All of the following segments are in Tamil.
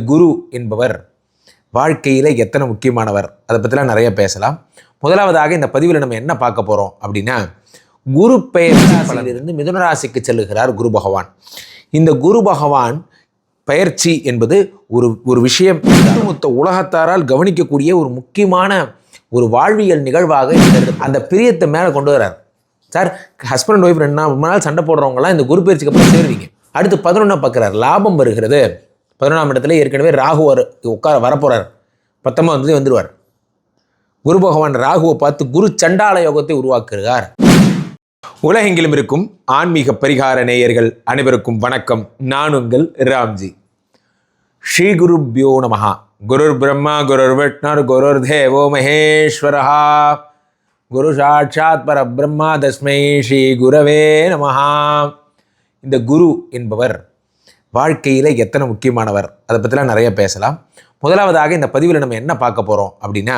குரு என்பவர் வாழ்க்கையில் எத்தனை முக்கியமானவர்? அதை பற்றிலாம் நிறைய பேசலாம். முதலாவதாக இந்த பதிவில் நம்ம என்ன பார்க்க போகிறோம் அப்படின்னா குரு பெயர்ச்சியிலிருந்து மிதுனராசிக்கு செல்லுகிறார் குரு பகவான். இந்த குரு பகவான் பயிற்சி என்பது ஒரு ஒரு விஷயம். ஒட்டுமொத்த உலகத்தாரால் கவனிக்கக்கூடிய ஒரு முக்கியமான ஒரு வாழ்வியல் நிகழ்வாக அந்த பிரியத்தை மேலே கொண்டு வர்றார். சார் ஹஸ்பண்ட் ஒய்ஃப் ரெண்டு நாள் மூணு நாள் சண்டை போடுறவங்கலாம் இந்த குரு பயிற்சிக்கு அப்புறம் சேருவீங்க. அடுத்து பதினொன்றா பார்க்குறாரு லாபம் வருகிறது. பதினொன்றாம் இடத்துல ஏற்கனவே ராகு வர உட்கார வரப்போகிறார் பத்தொன்பது வந்து வந்துடுவார் குரு பகவான் ராகுவை பார்த்து குரு சண்டால யோகத்தை உருவாக்குகிறார். உலகெங்கிலும் இருக்கும் ஆன்மீக பரிகார நேயர்கள் அனைவருக்கும் வணக்கம். நான் உங்கள் ராம்ஜி. ஸ்ரீ குருப்யோ நமஹா. குருர் பிரம்மா குருர் விஷ்ணர் குருர் தேவோ மகேஸ்வரஹா. குரு சாட்சாத் பரபிரம்மா தஸ்மை ஸ்ரீ குரவே நமஹா. இந்த குரு என்பவர் வாழ்க்கையில் எத்தனை முக்கியமானவர்? அதை பற்றிலாம் நிறைய பேசலாம். முதலாவதாக இந்த பதிவில் நம்ம என்ன பார்க்க போகிறோம் அப்படின்னா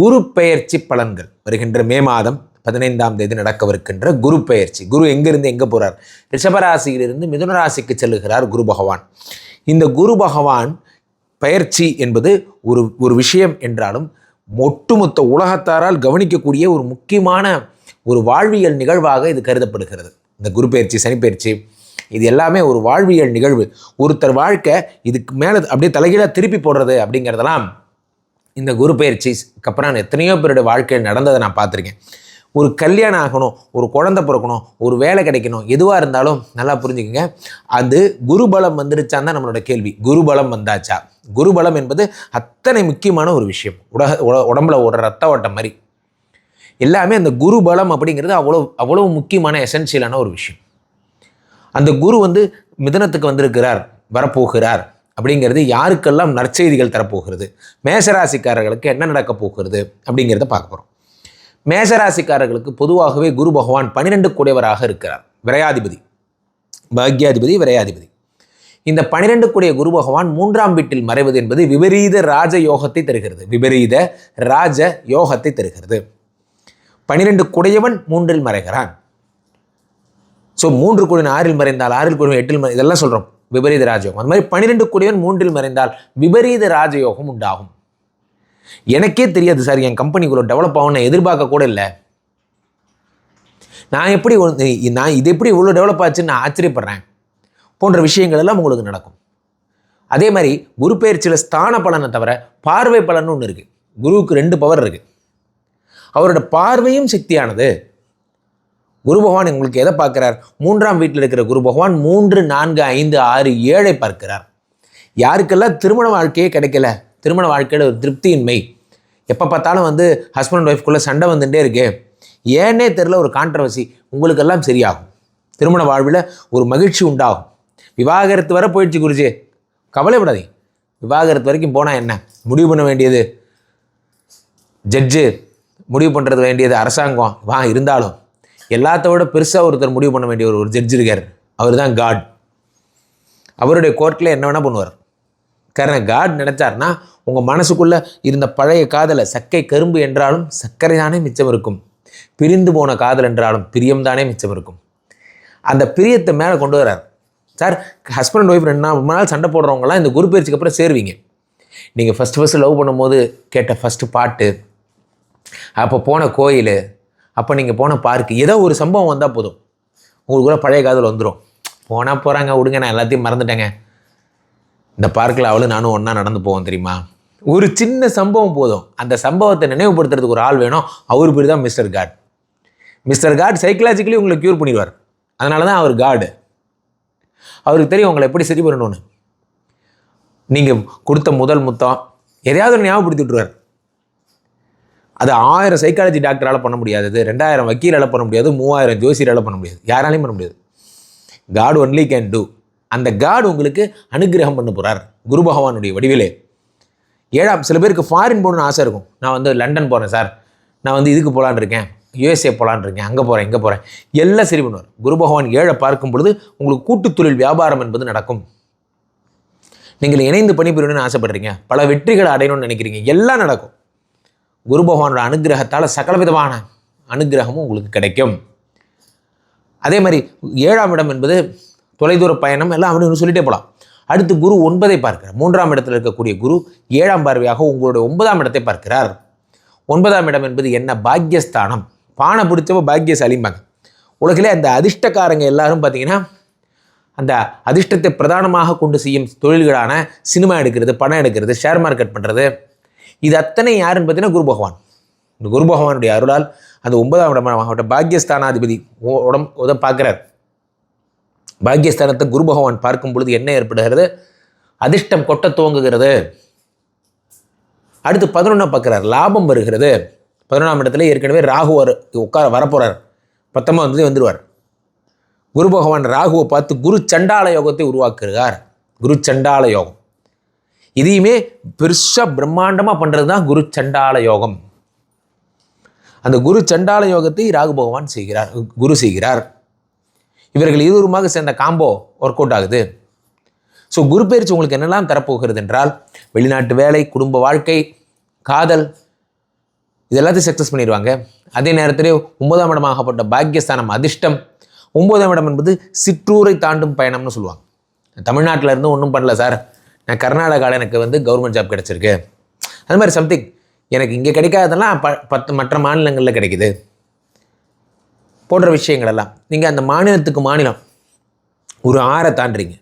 குரு பெயர்ச்சி பலன்கள். வருகின்ற மே மாதம் பதினைந்தாம் தேதி நடக்கவிருக்கின்ற குரு பெயர்ச்சி. குரு எங்கிருந்து எங்கே போகிறார் ரிஷபராசியிலிருந்து மிதுன ராசிக்கு செல்லுகிறார் குரு பகவான். இந்த குரு பகவான் பயிற்சி என்பது ஒரு ஒரு விஷயம் என்றாலும் ஒட்டுமொத்த உலகத்தாரால் கவனிக்கக்கூடிய ஒரு முக்கியமான ஒரு வாழ்வியல் நிகழ்வாக இது கருதப்படுகிறது. இந்த குரு பயிற்சி சனிப்பயிற்சி இது எல்லாமே ஒரு வாழ்வியல் நிகழ்வு. ஒருத்தர் வாழ்க்கை இதுக்கு மேலே அப்படியே தலைகீழாக திருப்பி போடுறது அப்படிங்கிறதெல்லாம் இந்த குரு பயிற்சிக்கு அப்புறம் எத்தனையோ பேருடைய வாழ்க்கையில் நடந்ததை நான் பார்த்துருக்கேன். ஒரு கல்யாணம் ஆகணும் ஒரு குழந்தை பிறக்கணும் ஒரு வேலை கிடைக்கணும் எதுவாக இருந்தாலும் நல்லா புரிஞ்சுக்கங்க. அது குருபலம் வந்துருச்சான் தான் நம்மளோட கேள்வி. குருபலம் வந்தாச்சா? குருபலம் என்பது அத்தனை முக்கியமான ஒரு விஷயம். உடக உட- உடம்புல ஓடுற ரத்த ஓட்டம் மாதிரி. எல்லாமே அந்த குருபலம் அப்படிங்கிறது அவ்வளோ அவ்வளோ முக்கியமான எசென்சியலான ஒரு விஷயம். அந்த குரு வந்து மிதனத்துக்கு வந்திருக்கிறார் வரப்போகிறார் அப்படிங்கிறது யாருக்கெல்லாம் நற்செய்திகள் தரப்போகிறது? மேசராசிக்காரர்களுக்கு என்ன நடக்கப் போகிறது அப்படிங்கிறத பார்க்க போகிறோம் மேசராசிக்காரர்களுக்கு பொதுவாகவே குரு பகவான் பன்னிரெண்டு கூடியவராக இருக்கிறார் விரையாதிபதி. பாக்யாதிபதி விரையாதிபதி. இந்த பனிரெண்டு கூடிய குரு பகவான் மூன்றாம் வீட்டில் மறைவது என்பது விபரீத ராஜ யோகத்தை தருகிறது. விபரீத ராஜ யோகத்தை தருகிறது. பனிரெண்டு குடையவன் மூன்றில் மறைகிறான். ஸோ மூன்று குடின் ஆறில் மறைந்தால் ஆறில் கோடி எட்டில் மறை இதெல்லாம் சொல்கிறோம் விபரீத ராஜயோகம். அந்த மாதிரி பன்னிரெண்டு குடிவன் மூன்றில் மறைந்தால் விபரீத ராஜயோகம் உண்டாகும். எனக்கே தெரியாது சார் என் கம்பெனி டெவலப் ஆகும் எதிர்பார்க்க கூட இல்லை. நான் எப்படி நான் இது எப்படி இவ்வளோ டெவலப் ஆச்சுன்னு நான் ஆச்சரியப்படுறேன். போன்ற விஷயங்கள் எல்லாம் உங்களுக்கு நடக்கும். அதே மாதிரி குரு பயிற்சியில் ஸ்தான பலனை தவிர பார்வை பலன் ஒன்று இருக்குது குருவுக்கு ரெண்டு பவர் இருக்குது அவரோட பார்வையும் சக்தியானது. குரு பகவான் உங்களுக்கு எதை பார்க்கிறார்? மூன்றாம் வீட்டில் இருக்கிற குரு பகவான் மூன்று நான்கு ஐந்து ஆறு ஏழை பார்க்கிறார். யாருக்கெல்லாம் திருமண வாழ்க்கையே கிடைக்கல? திருமண வாழ்க்கையில் ஒரு திருப்தியின்மை. எப்போ பார்த்தாலும் வந்து ஹஸ்பண்ட் அண்ட் ஒய்ஃப்குள்ளே சண்டை வந்துட்டே இருக்கு. ஏன்னே தெரில ஒரு கான்ட்ரவர்சி உங்களுக்கெல்லாம் சரியாகும். திருமண வாழ்வில் ஒரு மகிழ்ச்சி உண்டாகும். விவாகரத்து வர போயிடுச்சு குருஜி. கவலைப்படாதீங்க விவாகரத்து வரைக்கும் போனால் என்ன? முடிவு பண்ண வேண்டியது. ஜட்ஜு முடிவு பண்ணுறது வேண்டியது அரசாங்கம். வா இருந்தாலும். எல்லாத்த விட பெருசாக ஒருத்தர் முடிவு பண்ண வேண்டிய ஒரு ஒரு ஜட்ஜ் இருக்கார். அவர் தான் காட் அவருடைய கோர்ட்டில் என்ன வேணால் பண்ணுவார். காரணம் காட் நினைச்சார்னா உங்கள் மனசுக்குள்ளே இருந்த பழைய காதலை சக்கை கரும்பு என்றாலும் சர்க்கரை தானே மிச்சம் இருக்கும். பிரிந்து போன காதல் என்றாலும் பிரியம் தானே மிச்சம் இருக்கும். அந்த பிரியத்தை மேலே கொண்டு வர்றார். சார் ஹஸ்பண்ட் ஒய்ஃப் ரெண்டு நாள் மூணு நாள் சண்டை போடுறவங்கலாம் இந்த குரு பயிற்சிக்கு அப்புறம் சேருவீங்க. நீங்கள் ஃபஸ்ட்டு ஃபஸ்ட்டு லவ் பண்ணும்போது கேட்ட ஃபஸ்ட்டு பாட்டு அப்போ போன கோயில் அப்போ நீங்கள் போன பார்க்கு ஏதோ ஒரு சம்பவம் வந்தால் போதும். உங்களுக்குள்ள பழைய காதல் வந்துடும் போனால் போகிறாங்க விடுங்க நான் எல்லாத்தையும் மறந்துட்டேங்க. இந்த பார்க்கில் அவளும் நானும் ஒன்றா நடந்து போவோம் தெரியுமா? ஒரு சின்ன சம்பவம் போதும். அந்த சம்பவத்தை நினைவுபடுத்துறதுக்கு ஒரு ஆள் வேணும். அவர் பேர் தான் Mister God Mister God psychologically உங்களை க்யூர் பண்ணிடுவார். அதனால தான் அவர் காடு அவருக்கு தெரியும் உங்களை எப்படி சரி பண்ணணும்னு. நீங்கள் கொடுத்த முதல் முத்தம் எதையாவது ஒன்று ஞாபகப்படுத்தி விட்டுருவார் அது ஆயிரம் சைக்காலஜி டாக்டரால் பண்ண முடியாது. ரெண்டாயிரம் வக்கீலால் பண்ண முடியாது. மூவாயிரம் ஜோசியரால் பண்ண முடியாது. யாராலையும் பண்ண முடியாது. காட் ஒன்லி கேன் டூ அந்த காட் உங்களுக்கு அனுக்கிரகம் பண்ண போகிறார் குரு பகவானுடைய வடிவிலே. ஏழாம் சில பேருக்கு ஃபாரின் போகணும்னு ஆசை இருக்கும். நான் வந்து லண்டன் போகிறேன் சார். நான் வந்து இதுக்கு போகலான்னு இருக்கேன். யூஎஸ்ஏ போகலான்னு இருக்கேன். அங்கே போகிறேன் இங்கே போகிறேன் எல்லாம் சரி பண்ணுவார். குரு பகவான் ஏழை பார்க்கும் பொழுது உங்களுக்கு கூட்டுத்தொழில் வியாபாரம் என்பது நடக்கும். நீங்கள் இணைந்து பணிபுரியணும்னு ஆசைப்படுறீங்க. பல வெற்றிகளை அடையணும்னு நினைக்கிறீங்க. எல்லாம் நடக்கும். குரு பகவானோட அனுகிரகத்தால் சகலவிதமான அனுகிரகமும் உங்களுக்கு கிடைக்கும். அதே மாதிரி ஏழாம் இடம் என்பது தொலைதூர பயணம் எல்லாம் அப்படின்னு சொல்லிட்டே போகலாம் அடுத்து குரு ஒன்பதை பார்க்கிறார். மூன்றாம் இடத்தில் இருக்கக்கூடிய குரு ஏழாம் பார்வையாக உங்களுடைய ஒன்பதாம் இடத்தை பார்க்கிறார். ஒன்பதாம் இடம் என்பது என்ன? பாக்யஸ்தானம். பானை பிடிச்சவ பாக்யசாலிம்பாங்க. உலகிலே அந்த அதிர்ஷ்டக்காரங்க எல்லாரும் பார்த்தீங்கன்னா அந்த அதிர்ஷ்டத்தை பிரதானமாக கொண்டு செய்யும் தொழில்களான சினிமா எடுக்கிறது பணம் எடுக்கிறது ஷேர் மார்க்கெட் பண்ணுறது இது அத்தனை யாருன்னு பார்த்தீங்கன்னா குரு பகவான். இந்த குரு பகவானுடைய அருளால் அந்த ஒன்பதாம் இடமாவட்ட பாக்யஸ்தானாதிபதி உ- உடம் உத பார்க்குறார். பாக்யஸ்தானத்தை குரு பகவான் பார்க்கும் பொழுது என்ன ஏற்படுகிறது? அதிர்ஷ்டம் கொட்ட துவங்குகிறது. அடுத்து பதினொன்றாம் பார்க்குறார் லாபம் வருகிறது. பதினொன்றாம் இடத்துல ஏற்கனவே ராகு வர உட்கார வரப்போகிறார் பத்தொன்பது வந்துடுவார் குரு பகவான் ராகுவை பார்த்து குரு சண்டால யோகத்தை உருவாக்குகிறார். குரு சண்டால யோகம். இதையுமே பெருசாக பிரம்மாண்டமாக பண்ணுறது தான் குரு சண்டால யோகம். அந்த குரு சண்டால யோகத்தை ராகு பகவான் செய்கிறார் குரு செய்கிறார். இவர்கள் இருவருமாக சேர்ந்த காம்போ ஒர்க் அவுட் ஆகுது. ஸோ குரு பயிற்சி உங்களுக்கு என்னெல்லாம் தரப்போகிறது என்றால் வெளிநாட்டு வேலை குடும்ப வாழ்க்கை காதல் இது எல்லாத்தையும் சக்ஸஸ் பண்ணிடுவாங்க. அதே நேரத்திலே ஒன்பதாம் இடமாகப்பட்ட பாக்கியஸ்தானம் அதிர்ஷ்டம். ஒன்பதாம் இடம் என்பது சிற்றூரை தாண்டும் பயணம்னு சொல்லுவாங்க. தமிழ்நாட்டில் இருந்து ஒன்றும் பண்ணல சார். நான் கர்நாடகாவில் எனக்கு வந்து கவர்மெண்ட் ஜாப் கிடச்சிருக்கு. அது மாதிரி சம்திங் எனக்கு இங்கே கிடைக்காததெல்லாம் ப பத்து மற்ற மாநிலங்களில் கிடைக்குது. போன்ற விஷயங்கள் எல்லாம். நீங்கள் அந்த மாநிலத்துக்கு மாநிலம் ஒரு ஆறை தாண்டுறீங்க.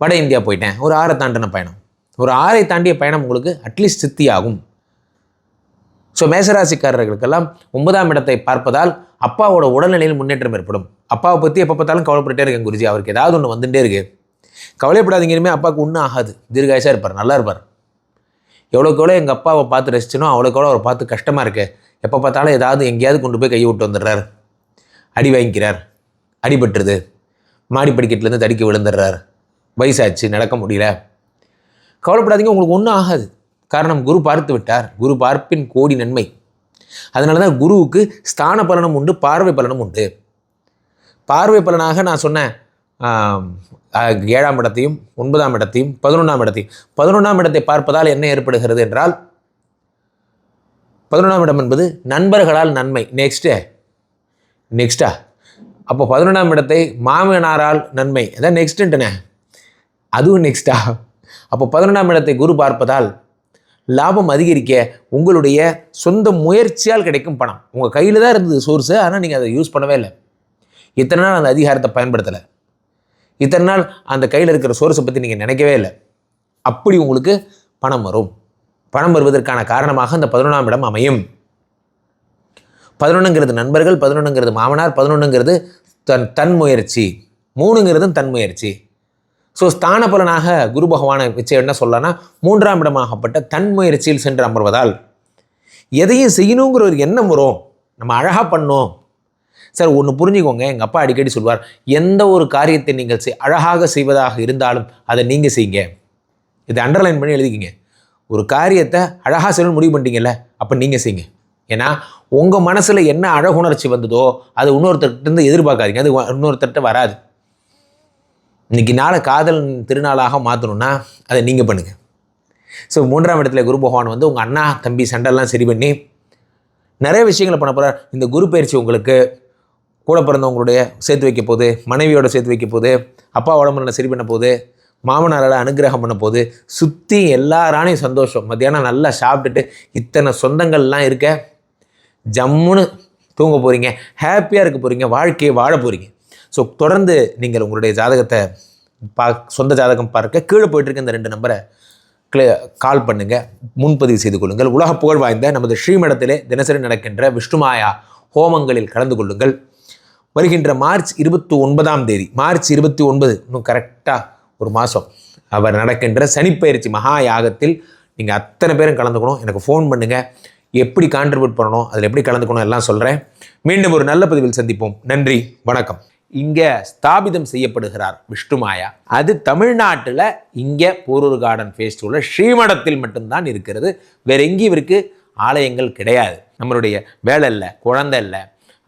வட இந்தியா போயிட்டேன் ஒரு ஆறை தாண்டின பயணம். ஒரு ஆறை தாண்டிய பயணம் உங்களுக்கு அட்லீஸ்ட் சித்தி ஆகும் ஸோ மேசராசிக்காரர்களுக்கெல்லாம் ஒன்பதாம் இடத்தை பார்ப்பதால் அப்பாவோட உடல்நிலையில் முன்னேற்றம் ஏற்படும். அப்பாவை பற்றி எப்போ பார்த்தாலும் கவலைப்பட்டுட்டே இருக்கேன் குருஜி. அவருக்கு ஏதாவது ஒன்று வந்துட்டே இருக்குது கவலைப்படாதீங்க இனிமேல் அப்பாவுக்கு ஒன்றும் ஆகாது. தீர்காயசாக இருப்பார் நல்லா இருப்பார். எவ்வளோக்கு எவ்வளோ எங்கள் அப்பாவை பார்த்து ரசிச்சனோ அவ்வளோக்கு எவ்வளோ அவரை பார்த்து கஷ்டமாக இருக்கு. எப்போ பார்த்தாலும் ஏதாவது எங்கேயாவது கொண்டு போய் கையை விட்டு வந்துடுறார். அடி வாங்கிக்கிறார் அடிபட்டுருது மாடி படிக்கட்டுலேருந்து தடுக்கி விழுந்துடுறார். வயசாச்சு நடக்க முடியல. கவலைப்படாதீங்க உங்களுக்கு ஒன்றும் ஆகாது. காரணம் குரு பார்த்து விட்டார். குரு பார்ப்பின் கோடி நன்மை. அதனால தான் குருவுக்கு ஸ்தான பலனும் உண்டு பார்வை பலனும் உண்டு. பார்வை பலனாக நான் சொன்னேன் ஏழாம் இடத்தையும் ஒன்பதாம் இடத்தையும் பதினொன்றாம் இடத்தையும். பதினொன்றாம் இடத்தை பார்ப்பதால் என்ன ஏற்படுகிறது என்றால் பதினொன்றாம் இடம் என்பது நண்பர்களால் நன்மை. நெக்ஸ்ட்டு நெக்ஸ்ட்டா அப்போ பதினொன்றாம் இடத்தை மாமனாரால் நன்மை. அதான் நெக்ஸ்ட்டுன்ட்டுனே அதுவும் நெக்ஸ்ட்டா அப்போ பதினொன்றாம் இடத்தை குரு பார்ப்பதால் லாபம் அதிகரிக்க உங்களுடைய சொந்த முயற்சியால் கிடைக்கும் பணம். உங்கள் கையில் தான் இருந்தது சோர்ஸு ஆனால் நீங்கள் அதை யூஸ் பண்ணவே இல்லை. இத்தனை நாள் அந்த அதிகாரத்தை பயன்படுத்தலை? இத்தனை நாள் அந்த கையில் இருக்கிற சோர்ஸை பற்றி நீங்கள் நினைக்கவே இல்லை. அப்படி உங்களுக்கு பணம் வரும். பணம் வருவதற்கான காரணமாக அந்த பதினொன்றாம் இடம் அமையும். பதினொன்றுங்கிறது நண்பர்கள் பதினொன்றுங்கிறது மாமனார் பதினொன்றுங்கிறது தன் தன் முயற்சி. மூணுங்கிறதும் தன் முயற்சி. ஸோ ஸ்தான பலனாக குரு பகவானை வச்சு என்ன சொல்லலாம்னா மூன்றாம் இடமாகப்பட்ட தன் முயற்சியில் சென்று அமர்வதால் எதையும் செய்யணுங்கிற ஒரு எண்ணம் வரும். நம்ம அழகாக பண்ணோம். சார் ஒன்று புரிஞ்சுக்கோங்க. எங்கள் அப்பா அடிக்கடி சொல்வார் எந்த ஒரு காரியத்தை நீங்கள் செய் அழகாக செய்வதாக இருந்தாலும் அதை நீங்கள் செய்யுங்க. இதை அண்டர்லைன் பண்ணி எழுதிக்கிங்க. ஒரு காரியத்தை அழகாக செய்யணும்னு முடிவு பண்ணிட்டீங்கல்ல அப்போ நீங்கள் செய்யுங்க. ஏன்னா உங்கள் மனசில் என்ன அழகுணர்ச்சி வந்ததோ அது இன்னொருத்தர்கிட்ட இருந்து எதிர்பார்க்காதீங்க. அது இன்னொருத்தர்கிட்ட வராது. இன்னைக்கு நாளை காதல் திருநாளாக மாற்றணும்னா அதை நீங்கள் பண்ணுங்கள் ஸோ மூன்றாம் இடத்துல குரு பகவான் வந்து உங்கள் அண்ணா தம்பி சண்டெல்லாம் சரி பண்ணி நிறைய விஷயங்களை பண்ண போகிறார் இந்த குரு பயிற்சி உங்களுக்கு கூட பிறந்தவங்களுடைய சேர்த்து வைக்க போகுது மனைவியோட சேர்த்து வைக்க போகுது அப்பா உடம்புல சரி பண்ண போகுது மாமனாரால் அனுகிரகம் பண்ண போகுது சுற்றி எல்லாரானையும் சந்தோஷம். மத்தியானம் நல்லா சாப்பிட்டுட்டு இத்தனை சொந்தங்கள்லாம் இருக்க ஜம்முன்னு தூங்க போகிறீங்க ஹாப்பியாக இருக்க போகிறீங்க வாழ்க்கையை வாழ போகிறீங்க ஸோ தொடர்ந்து நீங்கள் உங்களுடைய ஜாதகத்தை பா சொந்த ஜாதகம் பார்க்க கீழே போயிட்டு இருக்க இந்த ரெண்டு நம்பரை கிளே கால் பண்ணுங்கள் முன்பதிவு செய்து கொள்ளுங்கள். உலக புகழ் வாய்ந்த நமது ஸ்ரீமடத்திலே தினசரி நடக்கின்ற விஷ்ணுமாயா ஹோமங்களில் கலந்து கொள்ளுங்கள். வருகின்ற மார்ச் இருபத்தி ஒன்பதாம் தேதி. மார்ச் இருபத்தி ஒன்பது இன்னும் கரெக்டாக ஒரு மாதம் அவர் நடக்கின்ற சனிப்பயிற்சி மகா யாகத்தில் நீங்கள் அத்தனை பேரும் கலந்துக்கணும். எனக்கு ஃபோன் பண்ணுங்கள் எப்படி கான்ட்ரிபியூட் பண்ணணும்? அதில் எப்படி கலந்துக்கணும்? எல்லாம் சொல்கிறேன் மீண்டும் ஒரு நல்ல பதிவில் சந்திப்போம். நன்றி வணக்கம். இங்கே ஸ்தாபிதம் செய்யப்படுகிறார் விஷ்ணுமாயா அது தமிழ்நாட்டில் இங்கே போரூர் கார்டன் ஃபேஸ்டிவலில் ஸ்ரீமடத்தில் மட்டும்தான் இருக்கிறது. வேற எங்கேயும் இவருக்கு ஆலயங்கள் கிடையாது. நம்மளுடைய வேலை இல்லை குழந்தை இல்லை.